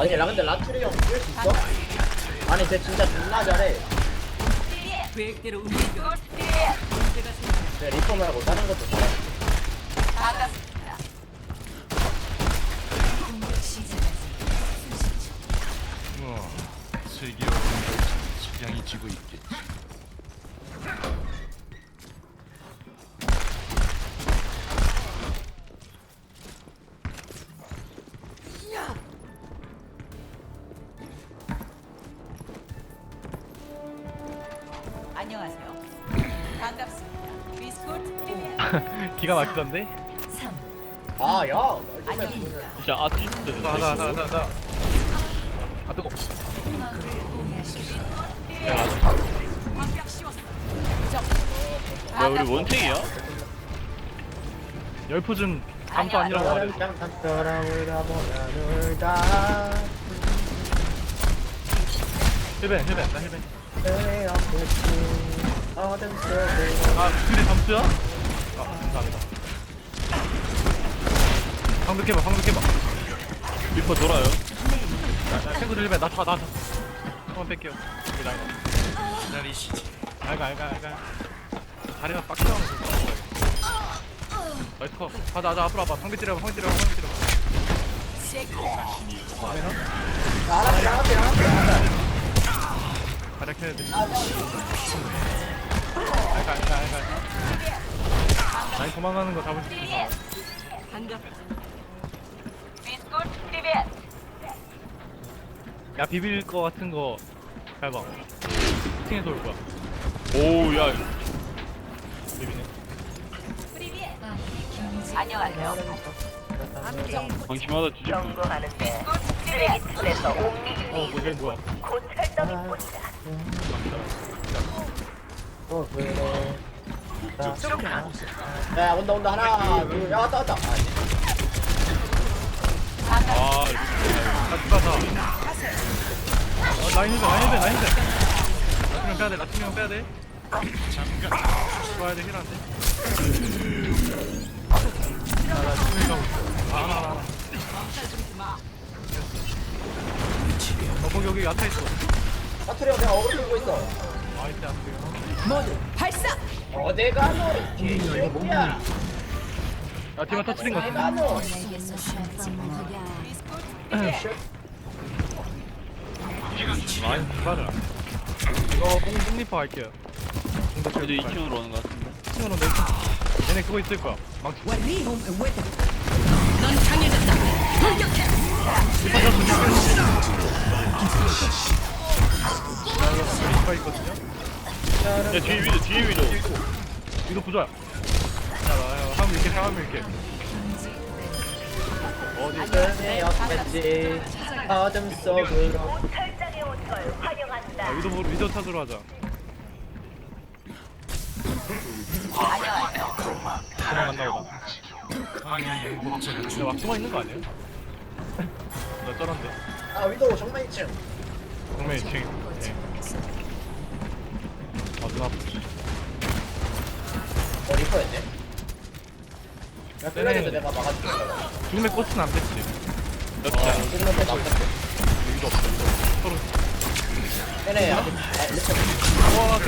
아니 라 근데 라투리 형뛸수 있어? 아니 쟤 진짜 존나 잘해 계획대로 움직여. 쟤 리퍼 말고 다른 것도 잘해 어, 기가 막히던데? 아야 아닙니다. 진짜 아티스트 나 나 나 나 나. 아 뜨거. 씌웠어. 야 우리 원탱이야? 열포준 감도 아니라고 말해. 힐벤 힐벤 나 힐벤. 아 그래 잠수야? 방금 깨봐 방금 깨봐. 리퍼 돌아요 나 친구들 힐벤 나줘 나줘. 한번 뺄게요. 여기 나 이거. 기다리시지. 알가 알가 알가. 다리가 빡쳐서 나이스 컷. 가자 가자 앞으로 와봐. 상비 때려봐 상비 때려봐 상비 때려봐. 가자 켜야 돼. 알가 알가 알가. 나이 도망가는 거 잡을 수 있어. 반갑. 야 비빌 거 같은 거 잘 봐. 팅에서 올 거야. 오야 비비네. 안녕하세요. 방심하다 뒤집어 어 뭐야 뭐야. 야 온다 온다 하나 둘 야 왔다 왔다 아, 아나 누가서. 어 라인 힐벤 라인 힐벤 라인. 라트명 빼야 돼 라트명 빼야 돼. 좋아야 돼 힐한테. 나나 지금 가고 있어. 아, 하나 하나 하나. 어 거기 여기 야타 있어. 라투리 형 내가 어그로 끌고 있어 아 이때 안 돼요. 모두 발사. 어디가 너 개새끼야 야 팀만 터치는 거. 너 라인 디바를. 이거 공 리퍼 할게요. 이제 2층으로 오는 것 같은데 친구는 내 얘네 그거 있을 거야. 망치. 넌 강해졌다. 공격해. 리퍼 있거든요. 야 뒤에 위도 뒤에 위도 이거 부조야. 자, 나 하면 이렇게 하면 이렇게. 어디 꺼내었겠지 어둠 속으로 아, 위도 보러 위도 찾으러 하자. 도망간다 보다. 근데 막 숨어 있는 거 아니야? 나 쩔었네. 아 위도우 정말 2층 동맹 2층. 네. 아, 눈 아프. 어 리퍼였네 야 끌려도 내가 막아줄게 죽음의 꽃은 안 됐지. 야 끌려도 막아줄게 위도 없어. 위도. 서로. 얘네 아직 아, 와.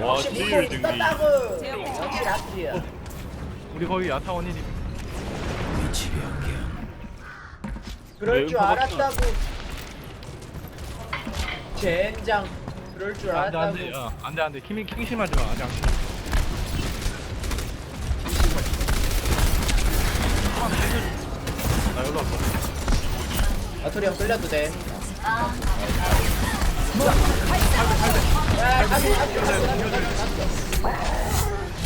와 등기 있었다고 라투리야 우리 거의 야타원이니. 그럴 줄 네, 알았다고 젠장 그럴 줄 안 돼, 안 알았다고 돼. 야, 안 돼, 안 돼. 킹, 킹심하지 마. 아직 안 돼. 나 여기로 왔어. 라투리 형 끌려도 돼 야, 가지, 가지, 가지, 가지, 가지.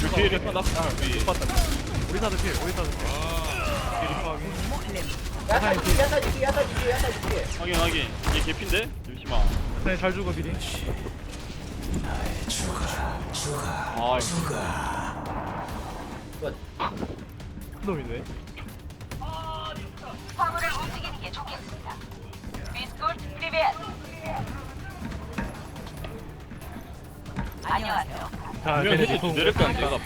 그 뒤에 리퍼 낙하 못 봤다. 우리 사도 피해, 우리 사도 피해. 뒤에 리퍼하기. 야타 지키, 야타 지키, 야타 지키, 야타 지키. 확인 확인 얘 개핀데? 잠시만 네, 잘 죽어, 미리. 아 놈이네. 화물을 움직이는 게 좋겠습니다. 비스콜트 프리벳. 안녕하세요. 자 분명히 쟤네 보통 내릴 거야 내가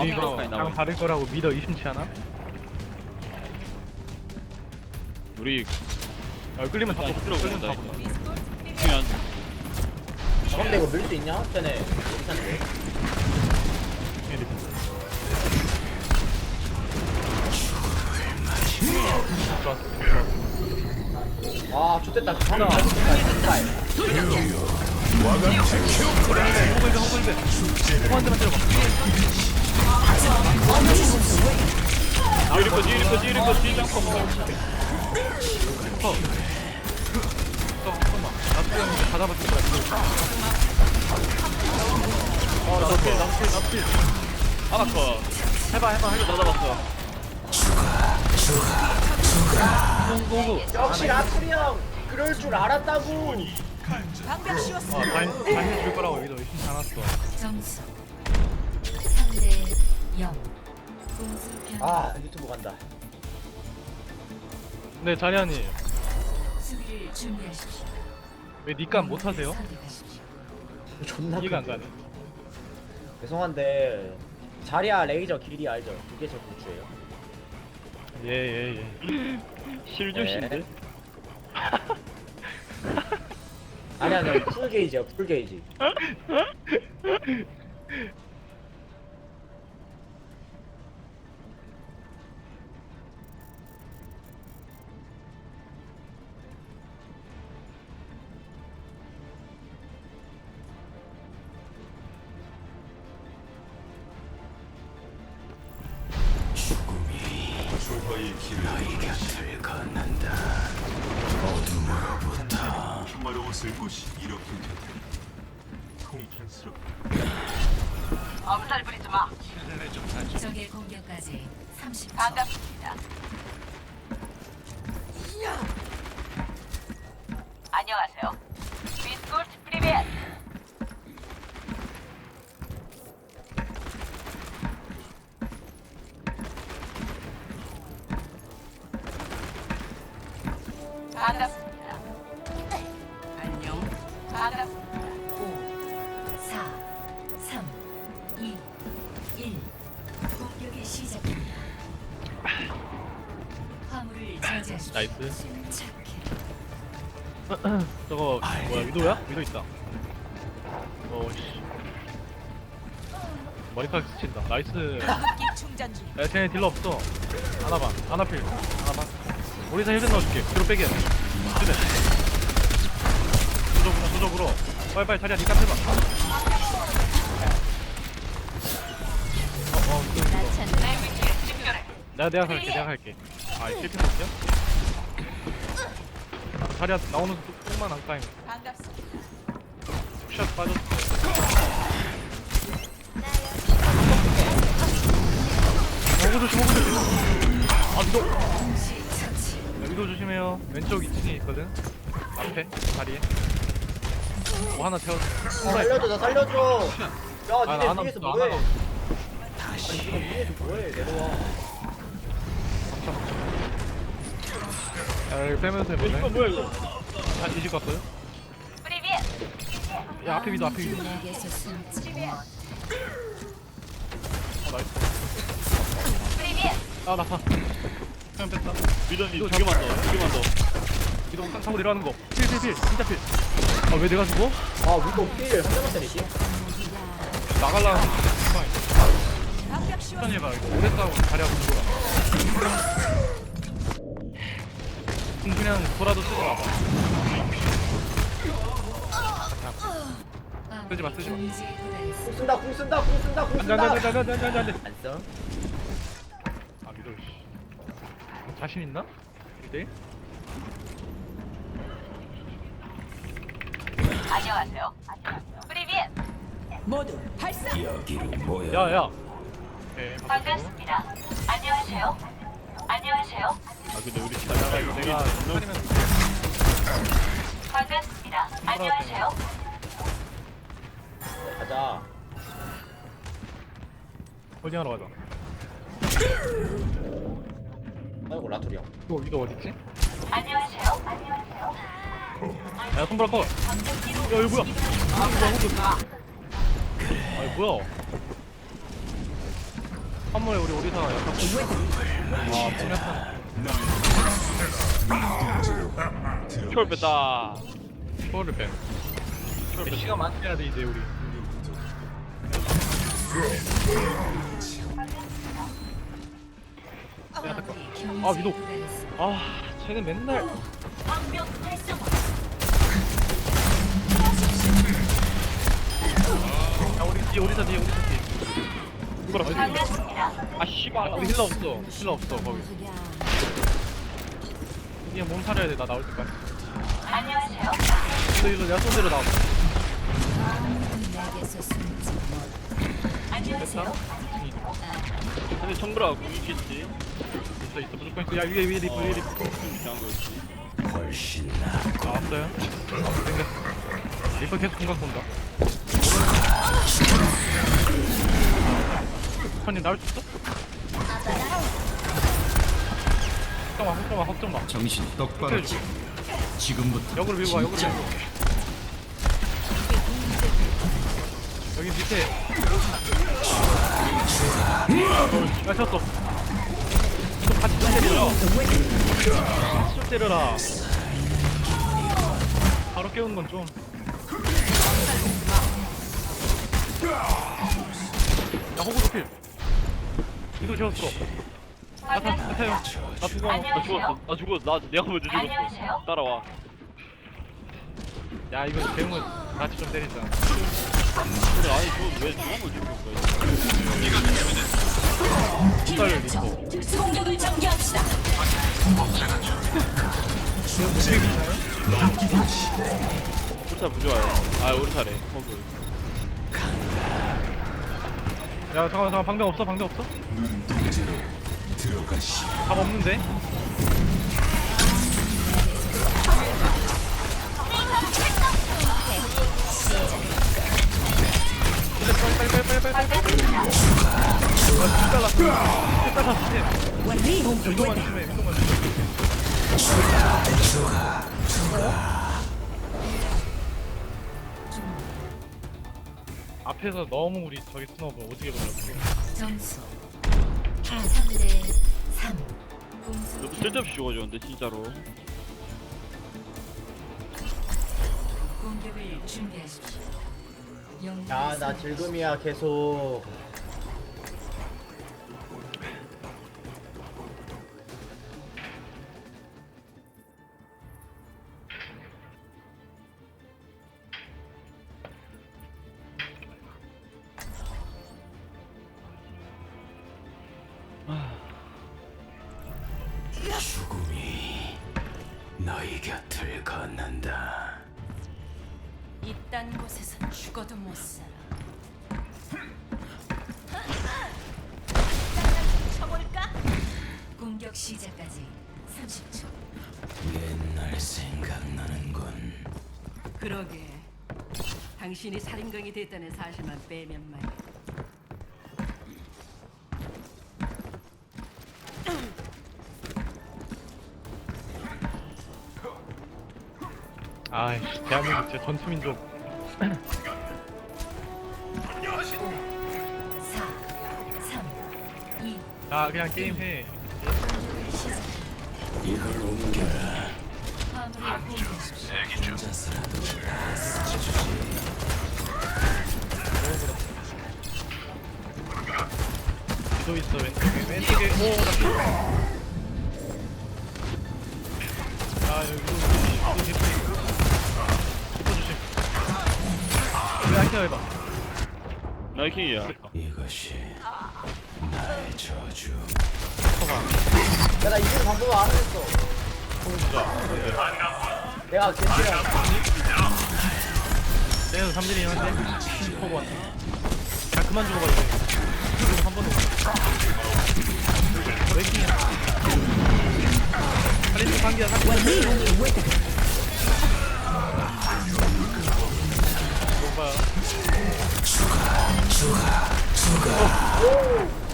우리 이거 가까이 랑 나오네. 다를 거라고 믿어 의심치 않아? 우리 아, 끌리면 다 일단 들어오고 끌리면 다 있다, 뽑 아 그냥 아, 근데 이거 밀수 있냐? 쟤네. 괜찮네 아 좋됐다. 방금 잘 좋됐다. 호글베 호글베 호한테만 때려봐 뒤에 리퍼 뒤에 리퍼 뒤에 리퍼 뒤에 장커 다 잡았을 거야 어 나도 필 나도 필 나도 필 하나 컷 해봐 해봐 해봐 다 잡았어 고고고 역시 라투리 형 그럴 줄 알았다고 방벽 씌웠습니다. 아 다행 다행 줄 거라고 여기도 의심치 않았어 점수 3대 0. 공수 변 아 유튜브 간다 근데 자리아님 수비를 준비하십시오. 왜 니깐 못하세요? 존나 이해가 안. 가네 죄송한데 자리야 레이저 길이 알죠? 그게 제 부주예요 예예 예 실주신데 아니 아니 풀 게이지야 풀 게이지 평화로웠을 곳이 이렇게 되다. 통탄스럽. 엄살 부리지 마. 적의 공격까지 30초. 반갑습니다. 안 어씨. 머리카락 스친다. 나이스. 기 충전 중. 야 쟤네 딜러 없어. 하나반 하나필. 하나반 우리사 힐드 넣어줄게. 뒤로 빼게. 그래 도적으로 도적으로. 빨리빨리 자리야 니가 해봐. 어어 내. 내가 내가 갈게 내가 갈게. 아 실패 못이야? 자리야 나오는 똥만 안 까임 반갑습니다. 샷 빠졌어. 어구 조심 어구 조심 아 위도. 야, 위도 조심해요. 왼쪽 2층에 있거든. 앞에 다리에. 뭐 하나 태웠어 아, 살려줘 나 살려줘. 야 아, 니네 안 위에서 안 뭐해? 왔어. 아니 지금 위에서 뭐해? 내려와. 야 여기 빼면서 해볼래? 이거 뭐야 이거? 다 뒤집 갔어요? 야 앞에 위도 앞에 위도. 어 나이스 프리벳. 아 나타 그냥 뺐다 이거 두 개만 더, 두 개만 더. 위도 상 타고 내려가는 거필필필 진짜 필아왜 내가 죽어? 아 위도 필 한대만 때리지 나갈라. 천천히 해봐 이거 오래 싸우고 다리하고 죽어라 그냥 돌아도 와봐 쓰지 마, 쓰지 마. 궁 쓴다 궁 쓴다 궁 쓴다 궁 안돼 쓴다 안돼 안돼 안돼 안돼 안돼 안 써? 아 믿어 씨 자신 있나? 1대1? 안녕하세요. 프리벳. 모두 발사. 야야 오케이 바꿔주고 반갑습니다. 안녕하세요. 안녕하세요. 아 근데 우리 이거 내가 내가 반갑습니다. 안녕하세요. 가자 홀딩하러 가자 아이고 라투리 형 이거 이거 어딨지? 안녕하세요. 안녕하세요. 야 손보라 컷 야, 이거 뭐야? 아, 이거 호그. 아니 뭐야 한 번에 우리 오리사 약간 아 초월 뺐다 초월을 뺀 시간 많이 해야 돼 이제 우리 아 위도. 아 쟤는 맨날 야 우리 뒤에 오리사 뒤에 오리사 뒤에. 누구라 반갑습니다. 아 씨발 우리 힐러 없어. 힐러 없어 거기. 그냥 몸 사려야 돼나 나올 때까지. 안녕하세요. 힐러 힐러 내가 쏜대로 나와. 내 안녕하세요. 근데 정부라 공 있겠지. 있어 있어. 무조건 있어. 야 위에 위에 리프 위에 리프. 이상한 거였지 아 생겼어 리프 계속 공각 본다. 선님 나올 수 있어? 걱정 마 걱정 마 걱정 마. 정신 똑바로 차려. 지금부터 역으로 밀고 와 역으로 밀고 와. 밑에. 야 쳤어. 좀 같이 좀 때려라. 같이 좀 때려라. 바로 깨우는 건 좀. 야 호구도 필 이도 재웠어. 나 타, 나 타요. 나 죽어. 나 죽었어. 나 죽었어. 나 내가 먼저 죽었어. 안녕하세요. 따라와. 야 이거 대웅은 같이 좀 때리자 근데 아니 거지 숫자를 믿고 우리사 부좋아요 아 우리사래 허그 야 잠깐만 잠깐 방벽 없어 방벽 없어? 답 없는데? 빨리 빨리 빨리 빨리 빨리 아 심해 심해 앞에서 너무 우리 저기 스노브 오지게 걸렸어 점수. 3대 3 공수 너무 쓸데없이 죽어줬는데 진짜로. 공격을 준비하십시오 야나 질금이야 계속 생각나는군. 그러게. 당신이 살인광이 됐다는 사실만 빼면 말이야. 아이씨 대한민국 진짜 전투민족. 4 3 2 나 그냥 게임해. 이걸 옮겨라. 기도 있어 왼쪽에 왼쪽에 오나 피. 아 여기 기도 기도 기도 조심 왜 아이템 해봐 나이킹이야 이것이 나의 저주. 야나 이거 방법 안 했어 내가 겐지랑 쟤는 3딜이긴 한데 포고 왔다 야 그만 죽어봐 이제 한 번도 왜 이렇게 살리는 관계야 살리는 오빠 탱크를 할 필요가? 없어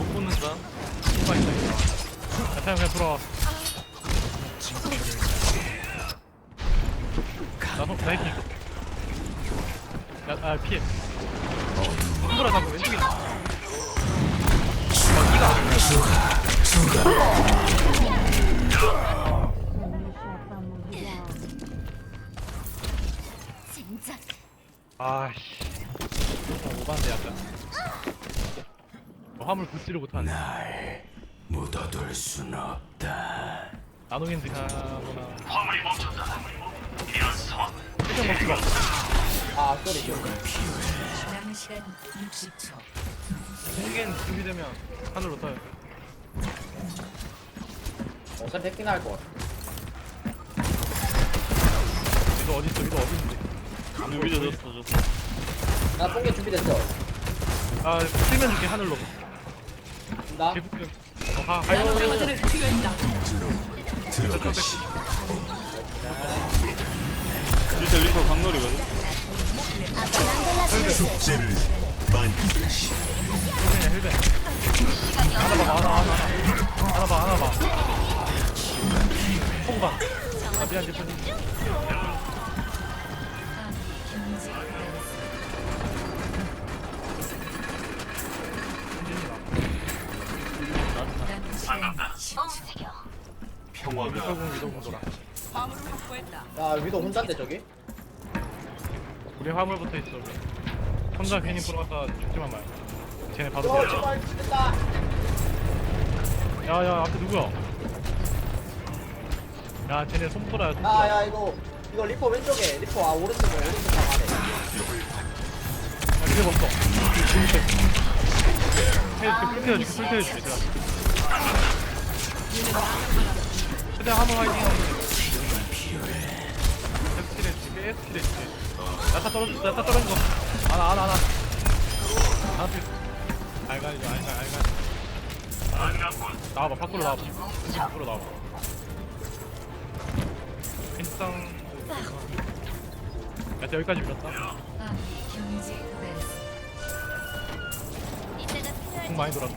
못 뽑는다. 뭐가 있다 이거. 야타야 그냥 돌아와. 나도 다이킹. 뭐, 야, 아 피해. 손보라 잡고 왼쪽에. 있어. 막 이가 아주 진작 아, 오반데 약간. 화물 붙지를 못하네 날 묻어둘 순 없다. 나노겐지 가거나. 화물이 멈췄다. 일단 먹지 마 아 쏘리 남은 시간 60초. 공겐 준비되면 하늘로 떠요. 어차피 패킹 할것 같아. 이거 어딨어? 이거 어딨는데? 여기도 졌어 졌어 나 뽕개 준비됐어. 아 틀면 줄게 하늘로 나 어가 가요 투여했다. 리터 리터 강놀이거든 헬벤이야 헬벤 하나 봐 하나 하나 하나 봐 하나 봐 홍방 아 미안 대표 돌아 화물을 확보했다. 야 위도 혼자인데 저기? 우리 화물 붙어 있어 우리. 혼자 괜히 들어갔다 죽지만 말 쟤네 봐도 어돼 제발 죽겠다 야야 앞에 누구야 야 쟤네 손보라야 손보라 야야 이거 이거 리퍼 왼쪽에 리퍼 아 오른쪽에 오른쪽 방 안에 야, 그게 먹어. 해, 그 풀태워줄게, 풀태워줄게, 제가. 최대한 한번 화이팅. 스킬해줄게, 스킬해줄게. 야타 떨어졌어, 야타 떨어진 거. 하나, 하나, 하나. 하나 필. 알간이죠, 알간, 알간. 나와봐, 밖으로 나와봐. 밖으로 나와봐. 펜상. 야타 여기까지 밀었다. 공 많이 돌았다.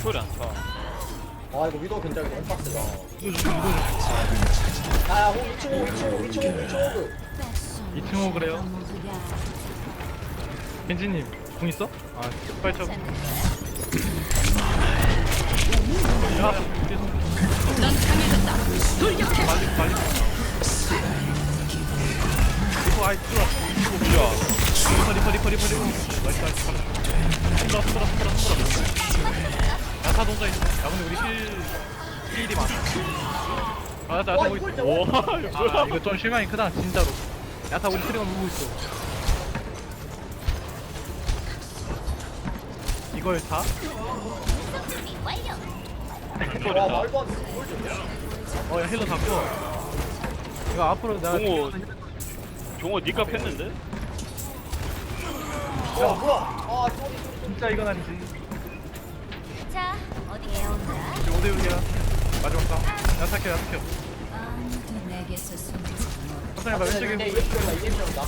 초월이 안차 아 이거 위도 견적이 너무 빡세다 이거 좀, 이거 호 2층 호 2층 호 2층 호 2층 호그 2층 호 그래요? 켄지님 궁 있어? 아 빨리 쳐. 야, 계속. 빨리 빨리. 리퍼 아이 들어. 리퍼 리퍼 리퍼 리퍼 리퍼 리퍼. 나이스 나이스. 손들어 손들어 손들어 손들어. 야타 동자 있네. 야 근데 우리 힐 힐이 많아. 아 야타 보고 있어. 와 이거 아, 이거 좀 실망이 크다 진짜로. 야타 우리 트리거 물고 있어. 이걸 다? 와 말도 안 돼. 뭘 좀. 어, 야, 힐러 잡고. 이거 앞으로 내가. 종호 종호 니값 했는데? 와 뭐야? 아 쏘리 쏘리. 진짜 이건 아니지. 자, 어디에 온다? 이제 5대 6이야. 마지막 싸움. 야타켜, 야타켜. 아무도 내게서 숨지 못. 천천히 해봐, 왼쪽에. 이게 이게 필요다 이게 필요다.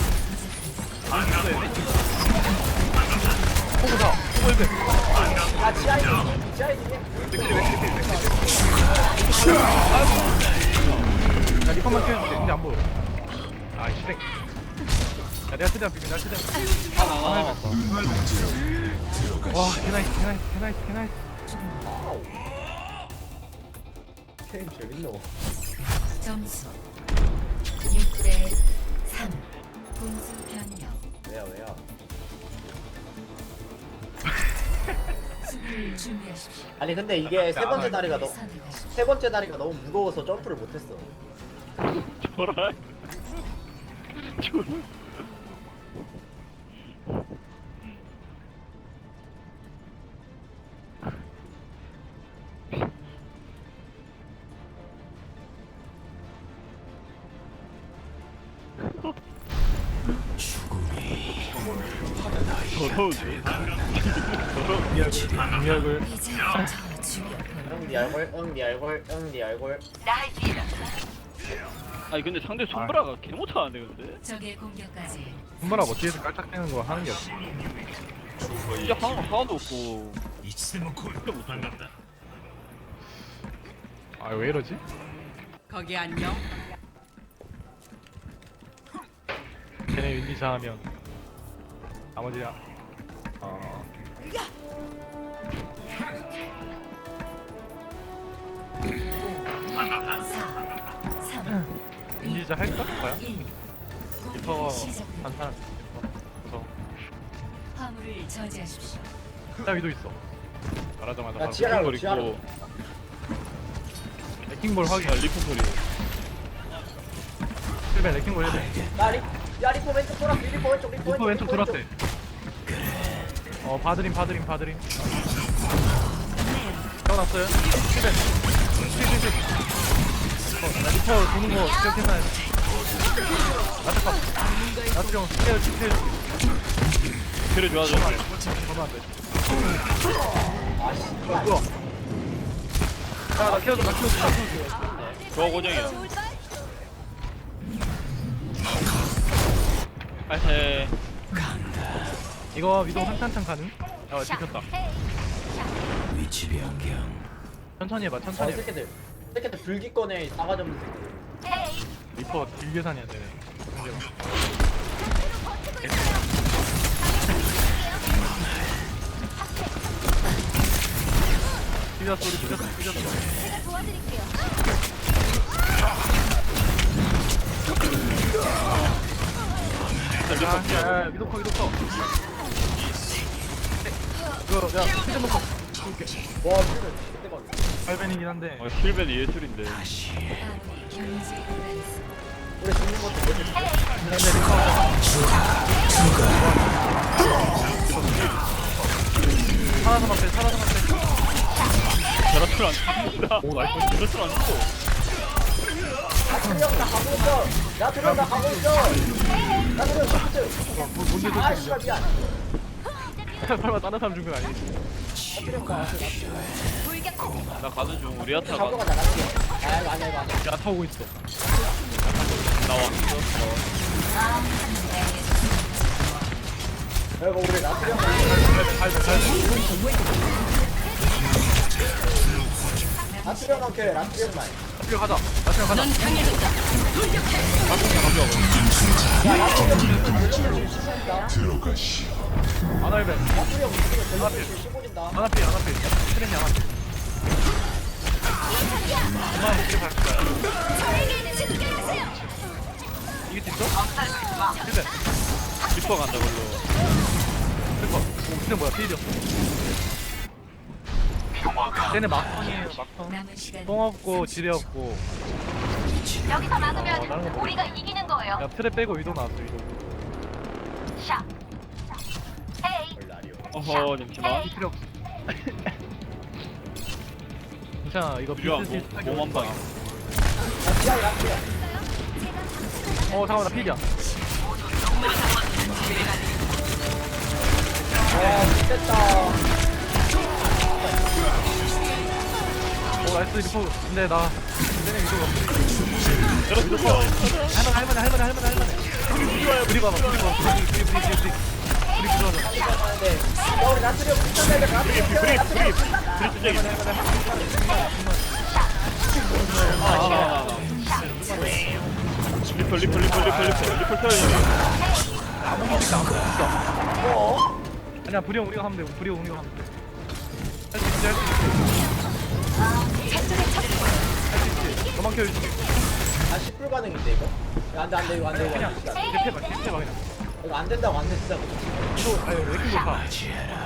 호구 사. 호구 1배. 아 지하이 지하이 야, 리퍼만 키워줄게. 근데 안 보여. 아, 시댁. 야, 내가 최대한 비빈, 내가 최대한. 하나 와, 개나이스, 개나이스, 개나이스, 개나이스. 게임 재밌노. 점수 6대 3. 분수 변경. 왜야 왜야? 수비를 준비하십시오. 아니 근데 이게 세 번째 다리가 너무 선택하십시오. 세 번째 다리가 너무 무거워서 점프를 못했어. 초라 초라 아니 근데 상대 손브라가 개 못하는데 근데? 적의 공격까지 손바라 뭐 뒤에서 깔짝대는 거 하는 게 없어. 진짜 하나, 하나도 없고 이치모코 반갑다. 아, 왜 이러지? 거기 안녕. 쟤네 윈디자 하면 나머지야 어 윈디자 할까? 과연? 1. 리퍼. 한 사람 그래서 화물을 저지하십시오. 나 위도 있어. 말하자마자 야 바로 지하라고 버리고. 지하라고. 레킹볼 확인. 아 리프 소리. 실베 레킹볼 해야 돼야 리, 야 리포 왼쪽 돌았어. 리포 왼쪽 리포 리퍼 왼쪽 돌았대. 어 바드림 바드림 바드림. 태어났어요? 실베 실베 어 나 리퍼 도는 거 기억했나요? 나잠깐 나트령 스케일 스케일 그래 좋아져 그러면 안 돼 어 뭐야 야 나 키워줘 나 키워줘 나 키워줘 좋아 고정이야 아헤 이거 위도 한탄탄 가능? 아 지켰다. 천천히 해봐 어 천천히 해봐 새끼들 불기 꺼내, 싸가지 없는 새끼들. 리퍼 길게 다녀야 돼. 삐졌어, 우리 삐졌어, 삐졌어. 야야야 미독커, 미독커. 이거, 야, 피좀 먹고. 와, 진짜. 8벤이긴 한데 아, 실벤 예술인데. 살아서만 빼 살아서만 빼 저렇게 안 죽는다. 오, 나이스. 저렇게 안 죽어. 나 가고 있어 나 들어온다 가고 있어 나 들어온다 가고 뭔데 아 씨발 미안 설마 다른 사람 준 건 아니지? 가나 가는 중 우리 아타 잡고 가 가자 나트령 아 이거 아니야 이거 아니야 야, 타오고 있어. 나와 이거 우리 나트령 잘, 잘, 잘. 나트령 넣게 나트령만 앞으로 가자. 앞으로 가자. 넌 강해졌다. 야 나트령 전력을 실시한다 들어가시. 아나이벤. 나트령 무슨 전력을 실시해버린다 아나피, 아나피. 트렌이 아나피. 그만 이렇게 갈 거야. 이게 진짜? 실패. 리퍼 간다 걸로 슬퍼. 오, 근데 뭐야, 피해졌어. 쟤네 막턴이에요, 막턴. 남은 시간 똥 없고, 지뢰 없고. 여기서 어, 막으면 거 우리가 이기는 거예요. 야, 틀에 빼고 위도 나왔어, 위도. 샷. 헤이. 어허 잠시만 이 필요 없어. 괜찮아, 이거 이거 비슷 뭐, 비슷하게 몸한 방 지하에 나트령 어, 잠깐만, 나 필이야. 오, 나이스, 리포. 근데 나, 위도가 없어. 저렇게 좋아 할만해, 할만해, 할만해, 할만해. 브리 봐봐, 브리 봐봐. 브리, 브리, 브리, 브리, 브리. 브리 부서져. 하는데 야 우리 나트령 붙잡아야 돼 나트령 브리 나트령 브리 브리 쓰레기 아아아 리퍼 리퍼 리퍼 리퍼 리퍼 리퍼 태워야 뭐? 아니야, 브리 형 우리가 하면 돼. 브리 형 우리가 하면 돼. 할수 있지, 할수 있지. 할수 있지. 너만 켜줄게. 아 10불 가능인데 이거? 야 안돼 안돼 이거 안돼 이거 그냥, 안돼 이렇게 패봐, 이렇게 패봐, 그냥. 이거 안 된다고 안 된다고 이거, 아니, 왜 이렇게 좋다. 야, 이제 시간 힘들다. 이게 때려봐 이게 때려봐 나트령 때려봐 리퍼 재울게. 아, 미안. 야, 나 켜줘. 나 하나 켜줘. 하나 켜줘.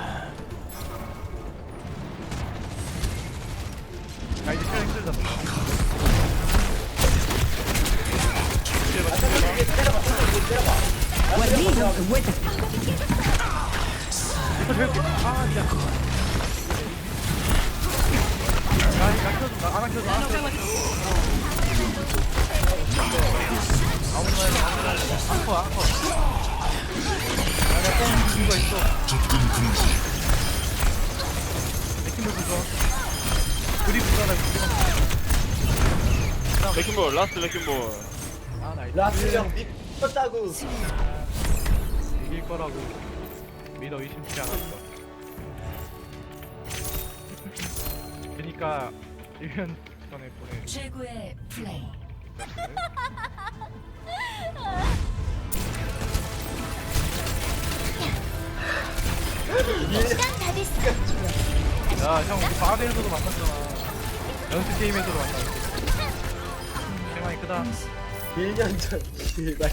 아무나 해, 아무나 해. 안커, 안커. 야, 나 뻥, 이 유가 있어. 맥힘을 부숴. 그리 부숴라, 그리 레킹볼 라스트 레킹볼. 나트령 미쳤다고 이길 거라고 믿어 의심치 않았어. 그니까 1년 전에 보낸 최고의 플레이. 자식을 야형 우리 바벨에서도 만났잖아 연습 게임에서도 만났어 생각이 크다 1년 전. 씨발.